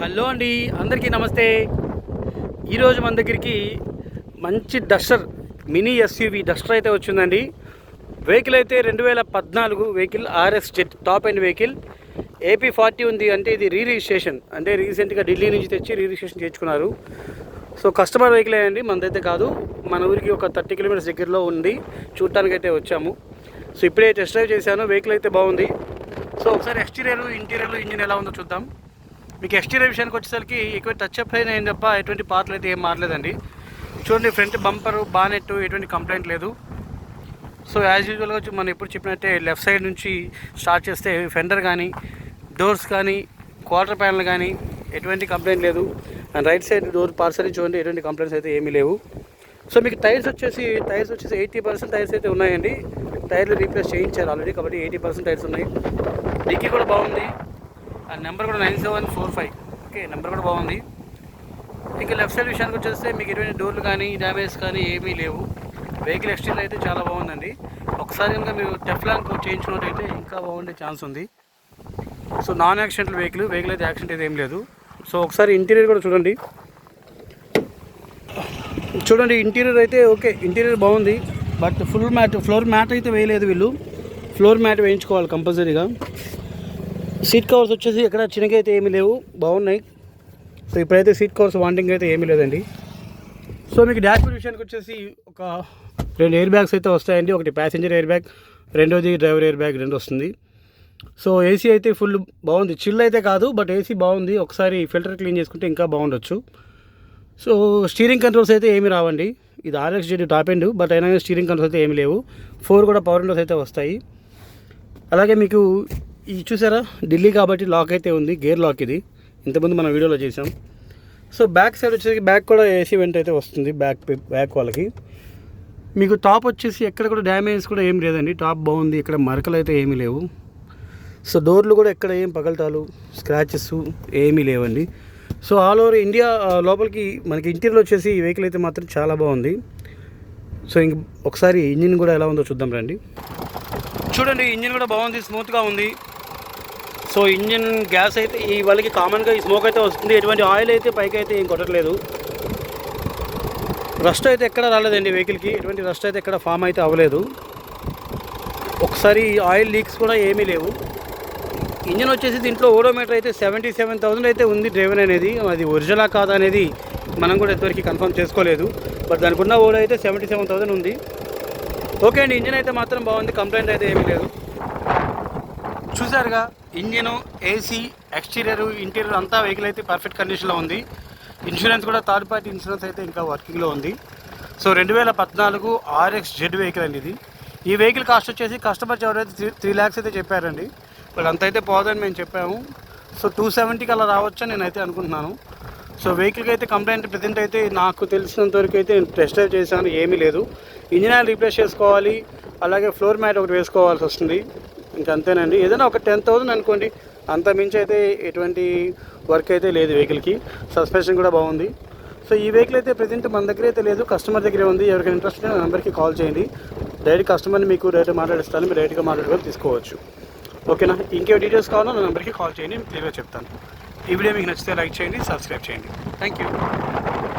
Hello అండి అందరికీ నమస్తే. ఈరోజు మన దగ్గరికి మంచి డస్టర్ మినీ ఎస్యూవి డస్టర్ అయితే వచ్చిందండి. వెహికల్ అయితే రెండు వేల పద్నాలుగు vehicle RS Z top end vehicle. AP forty ఉంది అంటే ఇది రీ రిజిస్ట్రేషన్ అంటే రీసెంట్గా ఢిల్లీ నుంచి తెచ్చి రీ రిజిస్ట్రేషన్ చేయించుకున్నారు. సో కస్టమర్ వెహికల్ అండి మనదైతే కాదు. మన ఊరికి ఒక థర్టీ కిలోమీటర్స్ దగ్గరలో ఉంది చూడటానికైతే వచ్చాము. సో ఇప్పుడే టెస్ట్ డ్రైవ్ చేశాను వెహికల్ అయితే బాగుంది. సో ఒకసారి ఎక్స్టీరియర్ ఇంటీరియర్ ఇంజిన్ ఎలా ఉందో చూద్దాం. మీకు ఎక్స్టీరియర్ విషయానికి వచ్చేసరికి ఎక్కువ టచ్ అప్ అయిన తప్ప ఎటువంటి పార్ట్లు అయితే ఏం మారలేదండి. చూడండి ఫ్రంట్ బంపర్ బానెట్ ఎటువంటి కంప్లైంట్ లేదు. సో యాజ్ యూజువల్గా వచ్చి మనం ఎప్పుడు చెప్పినట్టే లెఫ్ట్ సైడ్ నుంచి స్టార్ట్ చేస్తే ఫెండర్ కానీ డోర్స్ కానీ క్వార్టర్ ప్యానల్ కానీ ఎటువంటి కంప్లైంట్ లేదు. And right side door parcel చూడండి ఎటువంటి కంప్లైంట్స్ అయితే ఏమీ లేవు. సో మీకు టైర్స్ వచ్చేసి టైర్స్ వచ్చేసి ఎయిటీ పర్సెంట్ టైర్స్ అయితే ఉన్నాయండి. టైర్లు రీప్లేస్ చేయించారు ఆల్రెడీ కాబట్టి ఎయిటీ పర్సెంట్ టైర్స్ ఉన్నాయి. డిక్కీ కూడా బాగుంది. ఆ నెంబర్ కూడా nine seven four five okay number కూడా బాగుంది. ఇక లెఫ్ట్ సైడ్ విషయానికి వచ్చేస్తే మీకు ఇటువంటి డోర్లు కానీ డ్యామేజ్ కానీ ఏమీ లేవు. వెహికల్ ఎక్స్టీరియర్ అయితే చాలా బాగుందండి. ఒకసారి కనుక మీరు టెఫ్లాన్ చేయించుకున్నట్టయితే ఇంకా బాగుండే ఛాన్స్ ఉంది. So non accidental vehicle vehicle అయితే యాక్సిడెంట్ అయితే ఏం లేదు. సో ఒకసారి ఇంటీరియర్ కూడా చూడండి. చూడండి ఇంటీరియర్ అయితే ఓకే ఇంటీరియర్ బాగుంది. But full mat floor mat అయితే వేయలేదు వీళ్ళు. ఫ్లోర్ మ్యాట్ వేయించుకోవాలి కంపల్సరీగా సీట్ కవర్స్ వచ్చేసి ఎక్కడ చిన్నగా అయితే ఏమీ లేవు బాగున్నాయి. సో ఇప్పుడైతే సీట్ కవర్స్ వాంటింగ్ అయితే ఏమీ లేదండి. సో మీకు డాష్ విషయానికి వచ్చేసి ఒక రెండు ఎయిర్ బ్యాగ్స్ అయితే వస్తాయండి. ఒకటి ప్యాసింజర్ ఎయిర్ బ్యాగ్ రెండోది డ్రైవర్ ఎయిర్ బ్యాగ్ రెండు వస్తుంది. సో ఏసీ అయితే ఫుల్ బాగుంది. చిల్ అయితే కాదు బట్ ఏసీ బాగుంది. ఒకసారి ఫిల్టర్ క్లీన్ చేసుకుంటే ఇంకా బాగుండొచ్చు. సో స్టీరింగ్ కంట్రోల్స్ అయితే ఏమి రావండి. ఇది RX Z top end but అయినా స్టీరింగ్ కంట్రోల్స్ అయితే ఏమి లేవు. ఫోర్ కూడా పవర్ విండోస్ అయితే వస్తాయి. అలాగే మీకు ఇది చూసారా? ఢిల్లీ కాబట్టి లాక్ అయితే ఉంది గేర్ లాక్ ఇది. ఇంతకుముందు మనం వీడియోలో చేసాం సో బ్యాక్ సైడ్ వచ్చేసి బ్యాక్ కూడా ఏసీ వెంట అయితే వస్తుంది బ్యాక్ బ్యాక్ వాళ్ళకి. మీకు టాప్ వచ్చేసి ఎక్కడ కూడా డ్యామేజ్ కూడా ఏం లేదండి. టాప్ బాగుంది ఇక్కడ మరకలు అయితే ఏమీ లేవు. సో డోర్లు కూడా ఎక్కడ ఏం పగలటాలు స్క్రాచెస్ ఏమీ లేవండి. సో ఆల్ ఓవర్ ఇండియా లోపలికి మనకి ఇంటీరియర్ వచ్చేసి ఈ వెహికల్ అయితే మాత్రం చాలా బాగుంది. సో ఇంక ఒకసారి ఇంజిన్ కూడా ఎలా ఉందో చూద్దాం రండి. చూడండి ఇంజిన్ కూడా బాగుంది స్మూత్గా ఉంది. సో ఇంజిన్ గ్యాస్ అయితే ఈ వాళ్ళకి కామన్గా ఈ స్మోక్ అయితే వస్తుంది. ఎటువంటి ఆయిల్ అయితే పైకి అయితే ఏం కొట్టట్లేదు. రస్ట్ అయితే ఎక్కడ రాలేదండి వెహికల్కి. ఎటువంటి రస్ట్ అయితే ఎక్కడ ఫామ్ అయితే అవ్వలేదు. ఒకసారి ఆయిల్ లీక్స్ కూడా ఏమీ లేవు. ఇంజిన్ వచ్చేసి దీంట్లో ఓడోమీటర్ అయితే సెవెంటీ సెవెన్ థౌసండ్ అయితే ఉంది డ్రైవర్ అనేది. అది ఒరిజినల్ కాదా అనేది మనం కూడా ఇంతవరకు కన్ఫర్మ్ చేసుకోలేదు. బట్ దానికి ఉన్న ఓడో అయితే సెవెంటీ సెవెన్ థౌసండ్ ఉంది. ఓకే అండి ఇంజిన్ అయితే మాత్రం బాగుంది కంప్లైంట్ అయితే ఏమీ లేదు. చూసారుగా ఇంజిన్ ఏసీ ఎక్స్టీరియర్ ఇంటీరియర్ అంతా వెహికల్ అయితే పర్ఫెక్ట్ కండిషన్లో ఉంది. ఇన్సూరెన్స్ కూడా థర్డ్ పార్టీ ఇన్సూరెన్స్ అయితే ఇంకా వర్కింగ్లో ఉంది. సో రెండు వేల పద్నాలుగు ఆర్ఎక్స్ జెడ్ వెహికల్ అండి ఇది. ఈ వెహికల్ కాస్ట్ వచ్చేసి కస్టమర్స్ ఎవరైతే త్రీ త్రీ ల్యాక్స్ అయితే చెప్పారండి. వాళ్ళంత అంత అయితే పోదని మేము చెప్పాము. సో టూ సెవెంటీకి అలా రావచ్చని నేనైతే అనుకుంటున్నాను. సో వెహికల్కి అయితే కంప్లైంట్ ప్రజెంట్ అయితే నాకు తెలిసినంత వరకు అయితే నేను టెస్ట్ డ్రైవ్ చేశాను ఏమీ లేదు. ఇంజిన్ ఆయిల్ రీప్లేస్ చేసుకోవాలి అలాగే ఫ్లోర్ మ్యాట్ ఒకటి వేసుకోవాల్సి వస్తుంది. ఇంకా అంతేనండి. ఏదైనా ఒక టెన్ థౌసండ్ అనుకోండి అంత మించి అయితే ఎటువంటి వర్క్ అయితే లేదు వెహికల్కి సస్పెన్షన్ కూడా బాగుంది. సో ఈ వెహికల్ అయితే ప్రజెంట్ మన దగ్గర అయితే లేదు. కస్టమర్ దగ్గరే ఉంది. ఎవరికైనా ఇంట్రెస్ట్ ఉంటే నా నెంబర్కి కాల్ చేయండి. డైరెక్ట్ కస్టమర్ని మీకు డైరెక్ట్ మాట్లాడిస్తాను. మీరు డైరెక్ట్గా మాట్లాడుకొని తీసుకోవచ్చు. ఓకేనా ఇంకే డీటెయిల్స్ కావాలో నా నెంబర్కి కాల్ చేయండి. మీకు క్లియర్గా చెప్తాను. ఈ వీడియో మీకు నచ్చితే లైక్ చేయండి సబ్స్క్రైబ్ చేయండి. Thank you